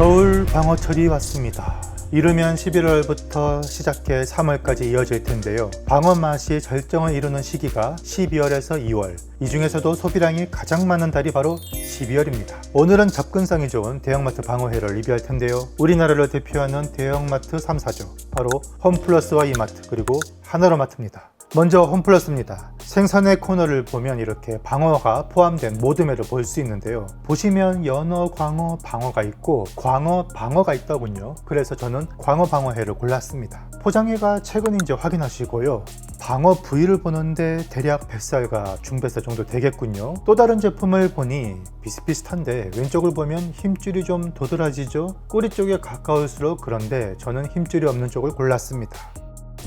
겨울 방어철이 왔습니다. 이르면 11월부터 시작해 3월까지 이어질 텐데요. 방어 맛이 절정을 이루는 시기가 12월에서 2월. 이 중에서도 소비량이 가장 많은 달이 바로 12월입니다. 오늘은 접근성이 좋은 대형마트 방어회를 리뷰할 텐데요. 우리나라를 대표하는 대형마트 3사죠. 바로 홈플러스와 이마트 그리고 하나로마트입니다. 먼저 홈플러스입니다. 생선의 코너를 보면 이렇게 방어가 포함된 모듬회를 볼 수 있는데요. 보시면 연어, 광어, 방어가 있고 광어, 방어가 있더군요. 그래서 저는 광어 방어회를 골랐습니다. 포장해가 최근인지 확인하시고요. 방어 부위를 보는데 대략 뱃살과 중뱃살 정도 되겠군요. 또 다른 제품을 보니 비슷비슷한데 왼쪽을 보면 힘줄이 좀 도드라지죠? 꼬리 쪽에 가까울수록 그런데 저는 힘줄이 없는 쪽을 골랐습니다.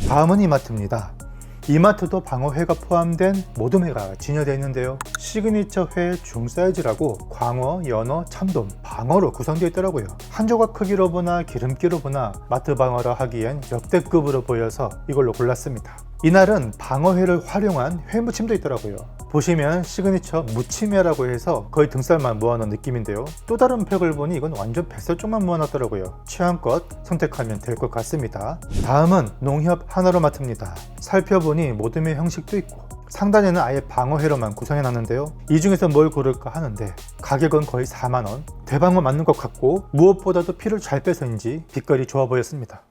다음은 이마트입니다. 이마트도 방어회가 포함된 모든 회가 진열되어 있는데요. 시그니처 회 중사이즈라고 광어, 연어, 참돔, 방어로 구성되어 있더라고요. 한 조각 크기로 보나 기름기로 보나 마트 방어라 하기엔 역대급으로 보여서 이걸로 골랐습니다. 이날은 방어회를 활용한 회무침도 있더라고요. 보시면 시그니처 무침회라고 해서 거의 등살만 모아놓은 느낌인데요. 또 다른 팩을 보니 이건 완전 뱃살 쪽만 모아놨더라고요. 취향껏 선택하면 될 것 같습니다. 다음은 농협 하나로마트입니다. 살펴보니 모듬의 형식도 있고 상단에는 아예 방어회로만 구성해놨는데요. 이 중에서 뭘 고를까 하는데 가격은 거의 4만원. 대방어 맞는 것 같고 무엇보다도 피를 잘 빼서인지 빛깔이 좋아 보였습니다.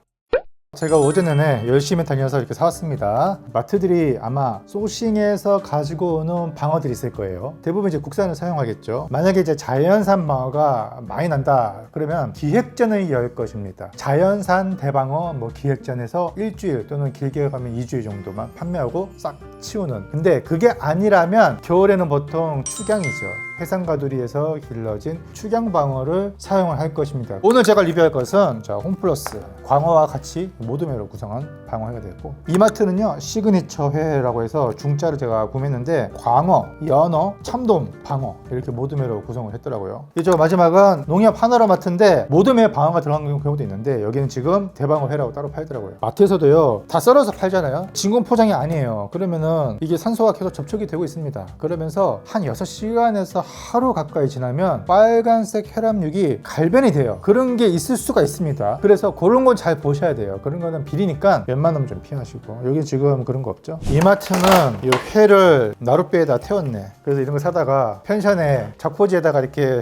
제가 오전 내내 열심히 다녀서 이렇게 사왔습니다. 마트들이 아마 소싱해서 가지고 오는 방어들이 있을 거예요. 대부분 이제 국산을 사용하겠죠. 만약에 이제 자연산 방어가 많이 난다 그러면 기획전을 열 것입니다. 자연산 대방어 뭐 기획전에서 일주일 또는 길게 가면 2주일 정도만 판매하고 싹 치우는. 근데 그게 아니라면 겨울에는 보통 축양이죠. 해상가두리에서 길러진 축양 방어를 사용을 할 것입니다. 오늘 제가 리뷰할 것은 자, 홈플러스 광어와 같이 모듬회로 구성한 방어회가 되고 이마트는요 시그니처 회라고 해서 중짜를 제가 구매했는데 광어, 연어, 참돔, 방어 이렇게 모듬회로 구성을 했더라고요. 이저 마지막은 농협 하나로마트인데 모듬회 방어가 들어간 경우도 있는데 여기는 지금 대방어회라고 따로 팔더라고요. 마트에서도요 다 썰어서 팔잖아요. 진공 포장이 아니에요. 그러면은 이게 산소가 계속 접촉이 되고 있습니다. 그러면서 한 6시간에서 하루 가까이 지나면 빨간색 혈압육이 갈변이 돼요. 그런 게 있을 수가 있습니다. 그래서 그런 건 잘 보셔야 돼요. 그런 거는 비리니까 웬만 하면 좀 피하시고. 여기 지금 그런 거 없죠? 이마트는 이 회를 나룻배에다 태웠네. 그래서 이런 거 사다가 펜션에 자포지에다가 이렇게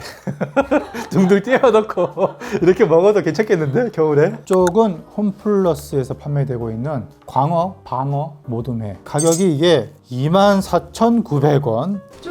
둥둥 띄워놓고 이렇게 먹어도 괜찮겠는데 겨울에? 쪽은 홈플러스에서 판매되고 있는 광어, 방어, 모둠회 가격이 이게 24,900원 좀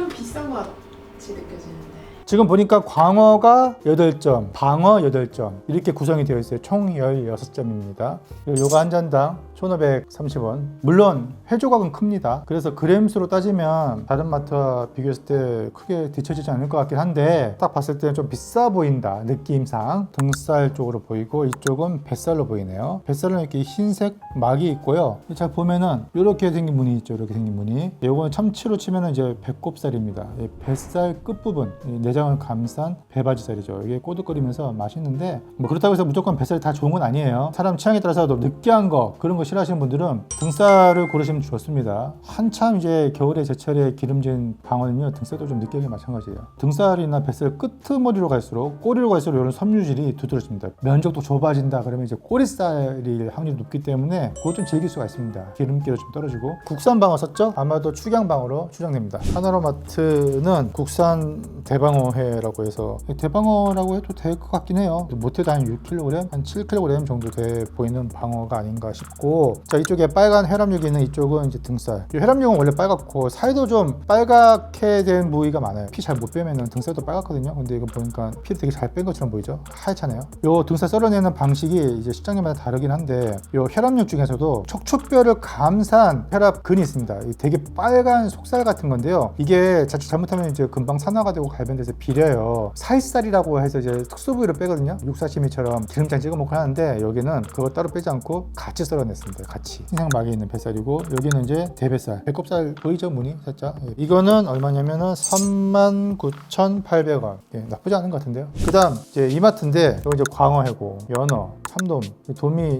비싼 것 같이 느껴 지금 보니까 광어가 8점, 방어 8점 이렇게 구성이 되어 있어요. 총 16점입니다. 요거 한 잔당 1,530원. 물론 회 조각은 큽니다. 그래서 그램수로 따지면 다른 마트와 비교했을 때 크게 뒤처지지 않을 것 같긴 한데 딱 봤을 때는 좀 비싸 보인다. 느낌상 등살 쪽으로 보이고 이쪽은 뱃살로 보이네요. 뱃살은 이렇게 흰색 막이 있고요. 잘 보면은 이렇게 생긴 무늬 있죠. 이렇게 생긴 무늬. 이거는 참치로 치면은 이제 배꼽살입니다. 이 뱃살 끝부분 이 내장을 감싼 배바지살이죠. 이게 꼬득거리면서 맛있는데 뭐 그렇다고 해서 무조건 뱃살이 다 좋은 건 아니에요. 사람 취향에 따라서 도 느끼한 거 그런 거 싫어하시는 분들은 등살을 고르시면 좋습니다. 한참 이제 겨울에 제철에 기름진 방어는요 등살도 좀 느끼하게 마찬가지예요. 등살이나 뱃살 끄트머리로 갈수록 꼬리로 갈수록 이런 섬유질이 두드러집니다. 면적도 좁아진다 그러면 이제 꼬리살이 확률이 높기 때문에 그걸 좀 즐길 수가 있습니다. 기름기도 좀 떨어지고 국산 방어 썼죠? 아마도 축양 방어로 추정됩니다. 하나로마트는 국산 대방어회라고 해서 대방어라고 해도 될 것 같긴 해요. 못해도 한 6kg, 한 7kg 정도 돼 보이는 방어가 아닌가 싶고 자 이쪽에 빨간 혈압육이 있는 이쪽은 이제 등살. 이 혈압육은 원래 빨갛고 살도 좀 빨갛게 된 부위가 많아요. 피 잘 못 빼면은 등살도 빨갛거든요. 근데 이거 보니까 피를 되게 잘 뺀 것처럼 보이죠? 하얗잖아요. 요 등살 썰어내는 방식이 이제 시장님마다 다르긴 한데 요 혈압육 중에서도 척추뼈를 감싼 혈압근이 있습니다. 이 되게 빨간 속살 같은 건데요. 이게 자칫 잘못하면 이제 금방 산화가 되고 갈변돼서 비려요. 살살이라고 해서 이제 특수 부위를 빼거든요. 육사시미처럼 기름장 찍어 먹고 하는데 여기는 그거 따로 빼지 않고 같이 썰어냈습니다. 같이 흰색 막이 있는 뱃살이고 여기는 이제 대뱃살, 배꼽살 보이죠 무늬 살짝. 예. 이거는 얼마냐면은 39,800원. 예, 나쁘지 않은 것 같은데요. 그 다음 이제 이마트인데 이거 이제 광어회고 연어, 참돔, 이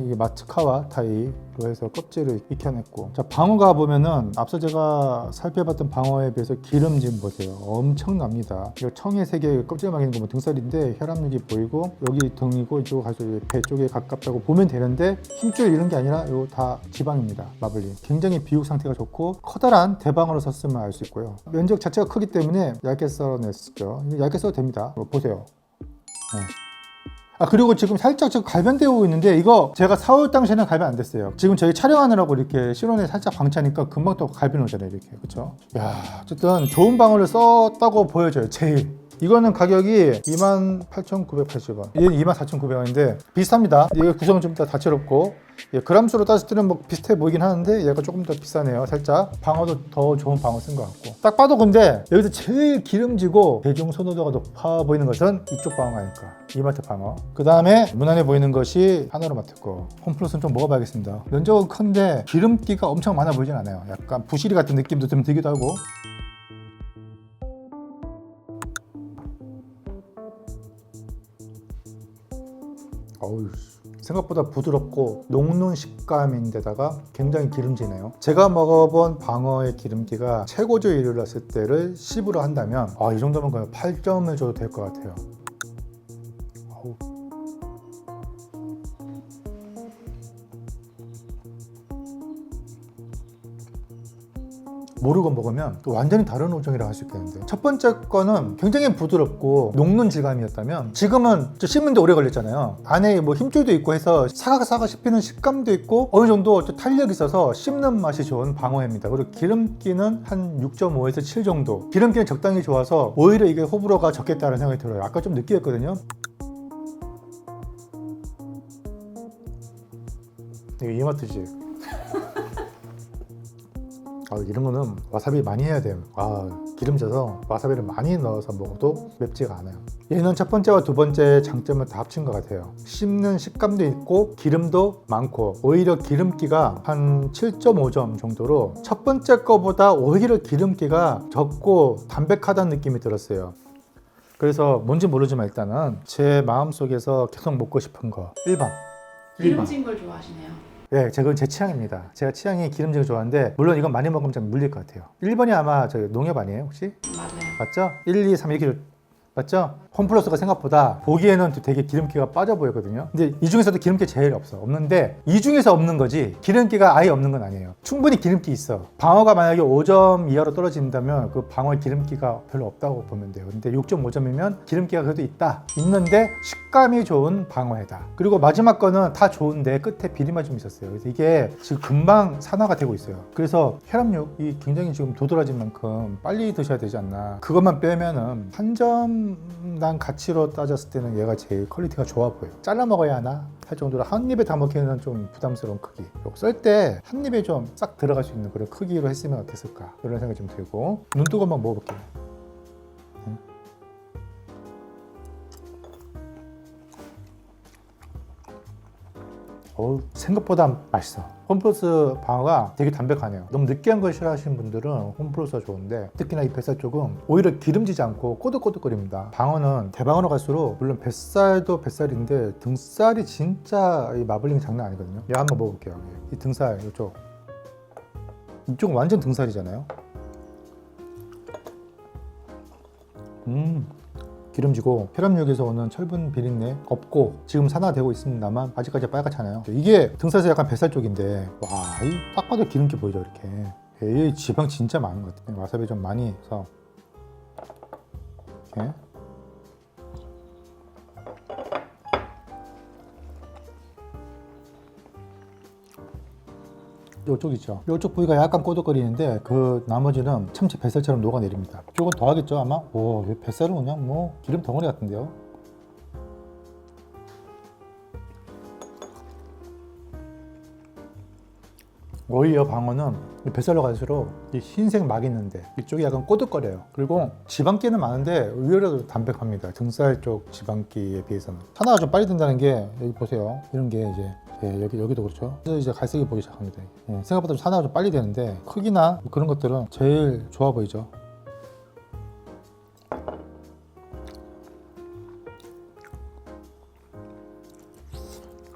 이게 마츠카와 타이 로 해서 껍질을 익혀냈고 자 방어가 보면은 앞서 제가 살펴봤던 방어에 비해서 기름진 보세요 엄청납니다 이거 청의 세개 껍질만 있는 거뭐 등살인데 혈압육이 보이고 여기 등이고 이쪽 가서 이배 쪽에 가깝다고 보면 되는데 힘줄 이런 게 아니라 이거 다 지방입니다 마블링 굉장히 비육 상태가 좋고 커다란 대방어로 샀으면 알 수 있고요. 면적 자체가 크기 때문에 얇게 썰어냈죠. 이거 얇게 써도 됩니다. 이거 보세요. 네. 아 그리고 지금 살짝 지금 갈변되고 있는데 이거 제가 4월 당시에는 갈변 안 됐어요. 지금 저희 촬영하느라고 이렇게 실온에 살짝 방치하니까 금방 또 갈변 오잖아요 이렇게. 그쵸? 야 어쨌든 좋은 방어를 썼다고 보여져요 제일 이거는 가격이 28,980원. 얘는 24,900원인데 비슷합니다. 이거 구성은 좀 더 다채롭고 예, 그람수로 따졌을 때는 뭐 비슷해 보이긴 하는데 얘가 조금 더 비싸네요. 살짝. 방어도 더 좋은 방어 쓴 것 같고. 딱 봐도 근데 여기서 제일 기름지고 대중 선호도가 높아 보이는 것은 이쪽 방어가 아닐까. 이마트 방어. 그 다음에 무난해 보이는 것이 하나로마트 거 홈플러스는 좀 먹어봐야겠습니다. 면적은 큰데 기름기가 엄청 많아 보이진 않아요. 약간 부시리 같은 느낌도 좀 들기도 하고 생각보다 부드럽고 녹는 식감인데다가 굉장히 기름지네요. 제가 먹어본 방어의 기름기가 최고조에 이르렀을 때를 10으로 한다면 아, 이 정도면 그냥 8점을 줘도 될 것 같아요. 모르고 먹으면 또 완전히 다른 오종이라 할수 있겠는데. 첫 번째 거는 굉장히 부드럽고 녹는 질감이었다면 지금은 좀 씹는데 오래 걸렸잖아요. 안에 뭐 힘줄도 있고 해서 사각사각 씹히는 식감도 있고 어느 정도 좀 탄력이 있어서 씹는 맛이 좋은 방어회입니다. 그리고 기름기는 한 6.5에서 7 정도. 기름기는 적당히 좋아서 오히려 이게 호불호가 적겠다는 생각이 들어요. 아까 좀 느끼했거든요. 이거 이마트지 아, 이런 거는 와사비 많이 해야 돼요. 아, 기름져서 와사비를 많이 넣어서 먹어도 맵지가 않아요. 얘는 첫 번째와 두 번째 장점을 다 합친 것 같아요. 씹는 식감도 있고 기름도 많고 오히려 기름기가 한 7.5점 정도로 첫 번째 거보다 오히려 기름기가 적고 담백하다는 느낌이 들었어요. 그래서 뭔지 모르지만 일단은 제 마음속에서 계속 먹고 싶은 거 1번. 1번. 기름진 걸 좋아하시네요. 네, 제건 제 취향입니다. 제가 취향이 기름진 거 좋아하는데 물론 이건 많이 먹으면 좀 물릴 것 같아요. 1번이 아마 저 농협 아니에요, 혹시? 맞아요. 맞죠? 1, 2, 3 이렇게 맞죠? 홈플러스가 생각보다 보기에는 또 되게 기름기가 빠져 보이거든요. 근데 이 중에서도 기름기 제일 없어. 없는데 이 중에서 없는 거지 기름기가 아예 없는 건 아니에요. 충분히 기름기 있어. 방어가 만약에 5점 이하로 떨어진다면 그 방어의 기름기가 별로 없다고 보면 돼요. 근데 6.5점이면 기름기가 그래도 있다. 있는데 식감이 좋은 방어회다. 그리고 마지막 거는 다 좋은데 끝에 비리만 좀 있었어요. 그래서 이게 지금 금방 산화가 되고 있어요. 그래서 혈압육이 굉장히 지금 도드라진 만큼 빨리 드셔야 되지 않나. 그것만 빼면은 한점 당 가치로 따졌을 때는 얘가 제일 퀄리티가 좋아 보여요. 잘라 먹어야 하나 할 정도로 한 입에 다 먹기에는 좀 부담스러운 크기. 썰 때 한 입에 좀 싹 들어갈 수 있는 그런 크기로 했으면 어땠을까 이런 생각이 좀 들고 눈 뜨고 한번 먹어볼게요. 어우, 생각보다 맛있어. 홈플러스 방어가 되게 담백하네요. 너무 느끼한 걸 싫어하시는 분들은 홈플러스가 좋은데 특히나 이 뱃살 쪽은 오히려 기름지지 않고 꼬득꼬득거립니다. 방어는 대방어로 갈수록 물론 뱃살도 뱃살인데 등살이 진짜 이 마블링이 장난 아니거든요. 얘 한번 먹어볼게요. 이 등살 이쪽 이쪽은 완전 등살이잖아요. 음. 기름지고 혈압력에서 오는 철분 비린내 없고 지금 산화되고 있습니다만 아직까지 빨갛잖아요. 이게 등살에서 약간 뱃살 쪽인데 와이 딱 봐도 기름기 보이죠 이렇게. 이 지방 진짜 많은 것 같아요. 와사비 좀 많이 해서. 이렇게 이쪽 있죠. 이쪽 부위가 약간 꼬득거리는데 그 나머지는 참치 뱃살처럼 녹아내립니다. 이쪽은 더 하겠죠 아마? 오, 이 뱃살은 그냥 뭐 기름 덩어리 같은데요. 오히려 방어는 이 뱃살로 갈수록 이 흰색 막 있는데 이쪽이 약간 꼬득거려요. 그리고 지방기는 많은데 의외로 담백합니다. 등살 쪽 지방기에 비해서는. 하나가 좀 빨리 든다는 게 여기 보세요. 이런 게 이제 예, 여기 여기도 그렇죠. 그래서 이제 갈색이 보기 시작합니다. 예, 생각보다 좀 산화가 좀 빨리 되는데 크기나 뭐 그런 것들은 제일 좋아 보이죠.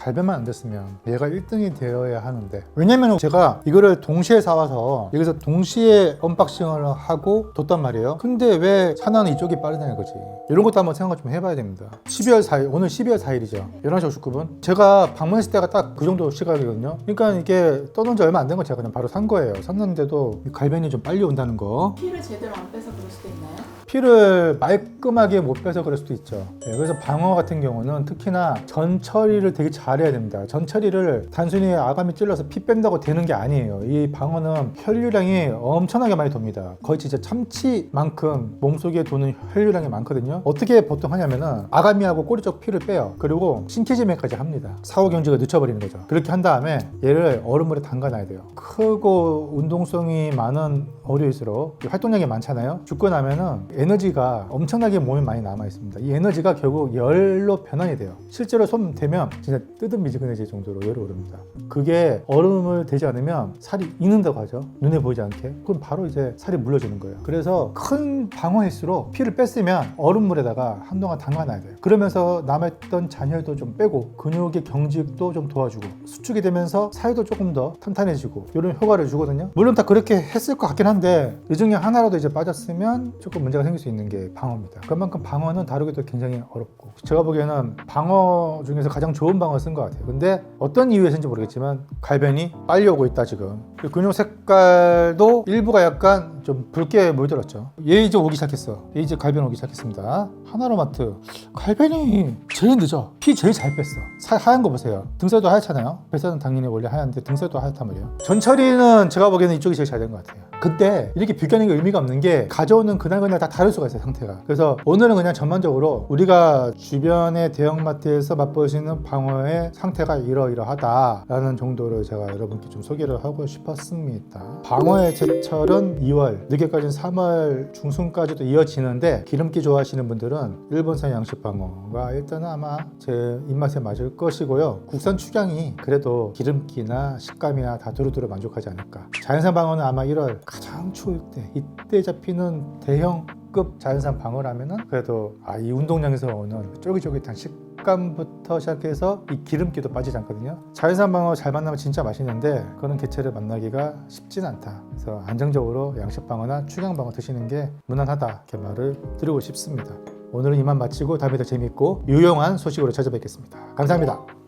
갈변만 안 됐으면 얘가 1등이 되어야 하는데. 왜냐면 제가 이거를 동시에 사와서 여기서 동시에 언박싱을 하고 뒀단 말이에요. 근데 왜 산화는 이쪽이 빠르다는 거지. 이런 것도 한번 생각 좀 해봐야 됩니다. 12월 4일 오늘 12월 4일이죠. 11시 59분. 제가 방문했을 때가 딱 그 정도 시각이거든요. 그러니까 이게 떠난 지 얼마 안 된 거 제가 그냥 바로 산 거예요. 샀는데도 이 갈변이 좀 빨리 온다는 거. 피를 제대로 안 빼서 그럴 수도 있나요? 피를 말끔하게 못 빼서 그럴 수도 있죠. 네, 그래서 방어 같은 경우는 특히나 전 처리를 되게 잘해야 됩니다. 전 처리를 단순히 아가미 찔러서 피 뺀다고 되는 게 아니에요. 이 방어는 혈류량이 엄청나게 많이 돕니다. 거의 진짜 참치만큼 몸속에 도는 혈류량이 많거든요. 어떻게 보통 하냐면은 아가미하고 꼬리 쪽 피를 빼요. 그리고 신체지매까지 합니다. 사후 경직을 늦춰버리는 거죠. 그렇게 한 다음에 얘를 얼음물에 담가놔야 돼요. 크고 운동성이 많은 어류일수록 활동량이 많잖아요. 죽고 나면은 에너지가 엄청나게 몸에 많이 남아 있습니다. 이 에너지가 결국 열로 변환이 돼요. 실제로 손 대면 진짜 뜯은 미지근해질 정도로 열이 오릅니다. 그게 얼음을 대지 않으면 살이 익는다고 하죠. 눈에 보이지 않게. 그럼 바로 이제 살이 물러지는 거예요. 그래서 큰 방어횟수로 피를 뺐으면 얼음물에다가 한동안 담가놔야 돼요. 그러면서 남았던 잔혈도 좀 빼고 근육의 경직도 좀 도와주고 수축이 되면서 살도 조금 더 탄탄해지고 이런 효과를 주거든요. 물론 다 그렇게 했을 것 같긴 한데 이 중에 하나라도 이제 빠졌으면 조금 문제가 생길 수 있는 게 방어입니다. 그만큼 방어는 다루기도 굉장히 어렵고 제가 보기에는 방어 중에서 가장 좋은 방어 쓴 것 같아요. 근데 어떤 이유에서인지 모르겠지만 갈변이 빨리 오고 있다 지금. 그 근육 색깔도 일부가 약간 좀 붉게 물들었죠. 얘 이제 오기 시작했어. 얘 이제 갈변 오기 시작했습니다. 하나로마트 갈변이 제일 늦어. 피 제일 잘 뺐어. 사- 하얀 거 보세요. 등살도 하얗잖아요. 뱃살은 당연히 원래 하얀데 등살도 하얗단 말이에요. 전처리는 제가 보기에는 이쪽이 제일 잘 된 것 같아요. 근데 이렇게 비교하는 게 의미가 없는 게 가져오는 그날 그날 다 다를 수가 있어요 상태가. 그래서 오늘은 그냥 전반적으로 우리가 주변의 대형마트에서 맛볼 수 있는 방어의 상태가 이러이러하다라는 정도로 제가 여러분께 좀 소개를 하고 싶 었습니다. 방어의 제철은 2월, 늦게까지는 3월 중순까지도 이어지는데 기름기 좋아하시는 분들은 일본산 양식 방어가 일단은 아마 제 입맛에 맞을 것이고요. 국산 축양이 그래도 기름기나 식감이나 다 두루두루 만족하지 않을까. 자연산 방어는 아마 1월 가장 추울 때 이때 잡히는 대형 급 자연산 방어라면은 그래도 아, 이 운동량에서 오는 쫄깃쫄깃한 식 감부터 시작해서 이 기름기도 빠지지 않거든요. 자연산 방어 잘 만나면 진짜 맛있는데 그런 개체를 만나기가 쉽진 않다. 그래서 안정적으로 양식 방어나 축양 방어 드시는 게 무난하다 이렇게 말을 드리고 싶습니다. 오늘은 이만 마치고 다음에 더 재밌고 유용한 소식으로 찾아뵙겠습니다. 감사합니다.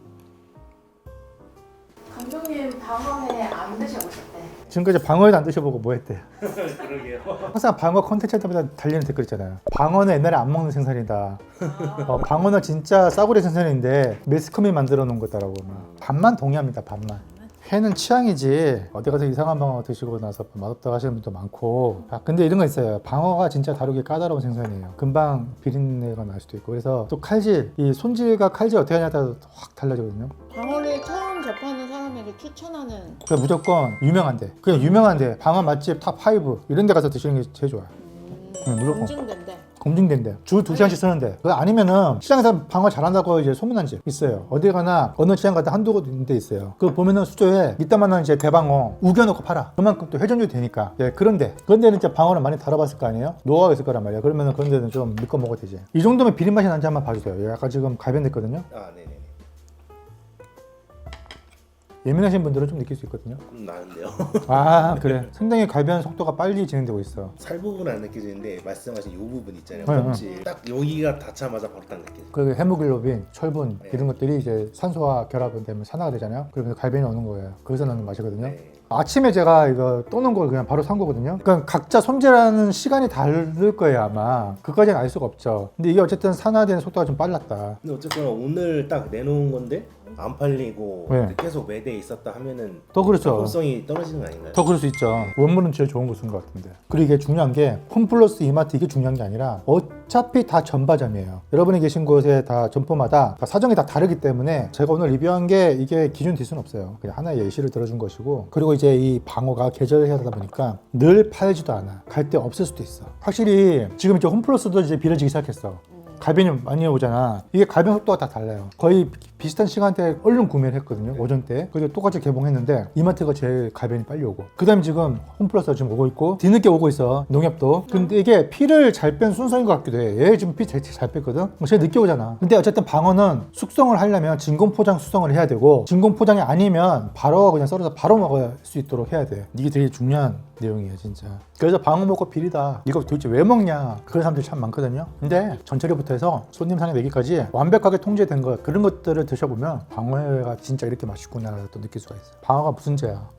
지금까지 방어에도 안 드셔보고 뭐 했대? 그러게요. 항상 방어 컨텐츠 할 때마다 달리는 댓글 있잖아요. 방어는 옛날에 안 먹는 생선이다. 어, 방어는 진짜 싸구려 생선인데 매스컴이 만들어 놓은 거다라고 막. 반만 동의합니다. 반만. 회는 취향이지 어디 가서 이상한 방어 드시고 나서 맛없다고 하시는 분도 많고 아, 근데 이런 거 있어요 방어가 진짜 다루기 까다로운 생선이에요 금방 비린내가 날 수도 있고 그래서 또 칼질 이 손질과 칼질 어떻게 하냐에 따라 확 달라지거든요 방어를 처음 접하는 사람에게 추천하는 그 무조건 유명한데 그냥 유명한데 방어 맛집 탑5 이런 데 가서 드시는 게 제일 좋아요 응, 무조건. 검증된대. 검증된대. 주 두 시간씩 쓰는데. 그거 아니면은 시장에서 방어 잘한다고 이제 소문난 집 있어요. 어디 가나 어느 시장 가다 한두 군데 있어요. 그거 보면은 수조에 이따만한 이제 대방어 우겨놓고 팔아. 그만큼 또 회전율이 되니까. 예, 그런데 그런 데는 이제 방어를 많이 다뤄봤을 거 아니에요? 노하우가 있을 거란 말이야. 그러면은 그런 데는 좀 믿고 먹어도 되지. 이 정도면 비린 맛이 난지 한번 봐주세요. 예, 아까 지금 갈변됐거든요. 아 네네네. 예민하신 분들은 좀 느낄 수 있거든요. 좀 나는데요. 아 그래. 상당히 갈변 속도가 빨리 진행되고 있어. 살 부분은 안 느껴지는데 말씀하신 이 부분 있잖아요. 네, 껍질 딱 여기가 닿자마자 바로 딱 느껴져. 그 헤모글로빈, 철분 네. 이런 것들이 이제 산소와 결합이 되면 산화가 되잖아요. 그러면서 갈변이 오는 거예요. 거기서 나는 맛이거든요. 네. 아침에 제가 이거 떠는 걸 그냥 바로 산 거거든요. 그러니까 각자 손질하는 시간이 다를 거예요 아마. 그까지는 알 수가 없죠. 근데 이게 어쨌든 산화되는 속도가 좀 빨랐다. 근데 어쨌거나 오늘 딱 내놓은 건데 안 팔리고 네. 계속 매대에 있었다 하면은 더 그렇죠. 정성이 떨어지는 거 아닌가요? 더 그럴 수 있죠. 원물은 제일 좋은 거쓴것 같은데. 그리고 이게 중요한 게 홈플러스 이마트 이게 중요한 게 아니라 어차피 다 전바점이에요. 여러분이 계신 곳에 다 점포마다 다 사정이 다 다르기 때문에 제가 오늘 리뷰한 게 이게 기준 될 수는 없어요. 그냥 하나의 예시를 들어준 것이고 그리고 이제 이 방어가 계절하다 보니까 늘 팔지도 않아. 갈 데 없을 수도 있어. 확실히 지금 이제 홈플러스도 이제 비려지기 시작했어. 갈변이 많이 오잖아. 이게 갈변 속도가 다 달라요. 거의 비슷한 시간대에 얼른 구매를 했거든요. 오전 때. 그리고 똑같이 개봉했는데 이마트가 제일 가변이 빨리 오고. 그 다음 지금 홈플러스가 지금 오고 있고 뒤늦게 오고 있어. 농협도. 근데 이게 피를 잘 뺀 순서인 것 같기도 해. 얘 지금 피 잘, 잘 뺐거든. 뭐 제일 늦게 오잖아. 근데 어쨌든 방어는 숙성을 하려면 진공 포장 숙성을 해야 되고 진공 포장이 아니면 바로 그냥 썰어서 바로 먹을 수 있도록 해야 돼. 이게 되게 중요한 내용이에요, 진짜. 그래서 방어 먹고 비리다. 이거 도대체 왜 먹냐? 그런 사람들이 참 많거든요. 근데 전처리부터 해서 손님 상에 내기까지 완벽하게 통제된 것 그런 것들을 드셔보면 방어회가 진짜 이렇게 맛있구나 또 느낄 수가 있어요. 방어가 무슨 죄야?